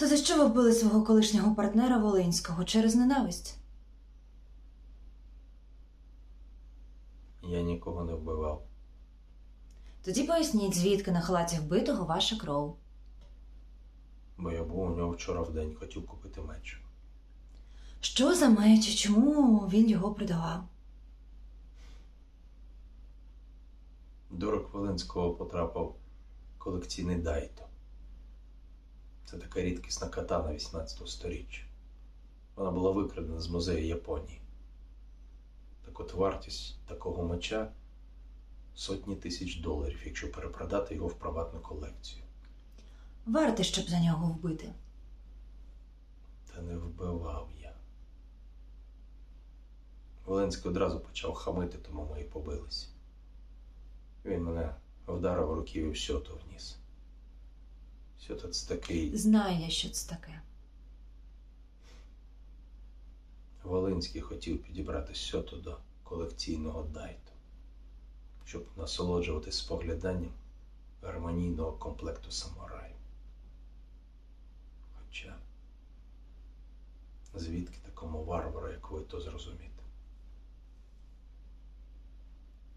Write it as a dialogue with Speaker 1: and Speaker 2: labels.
Speaker 1: То за що ви вбили свого колишнього партнера Волинського через ненависть?
Speaker 2: Я нікого не вбивав.
Speaker 1: Тоді поясніть, звідки на халаті вбитого ваша кров.
Speaker 2: Бо я був у нього вчора в день, хотів купити меч.
Speaker 1: Що за меч і чому він його продавав?
Speaker 2: До рук Волинського потрапив колекційний дайто. Це така рідкісна катана 18 сторіччя. Вона була викрадена з музею Японії. Так от вартість такого меча сотні тисяч доларів, якщо перепродати його в приватну колекцію.
Speaker 1: Варте, щоб за нього вбити.
Speaker 2: Та не вбивав я. Волинський одразу почав хамити, тому ми і побилися. Він мене вдарив руків і все то вніс. Все то це такий
Speaker 1: Знаю я, що це таке.
Speaker 2: Волинський хотів підібрати сьото до колекційного дайту, щоб насолоджуватись спогляданням гармонійного комплекту самураїв. Хоча, звідки такому варвару, як ви, то зрозуміти?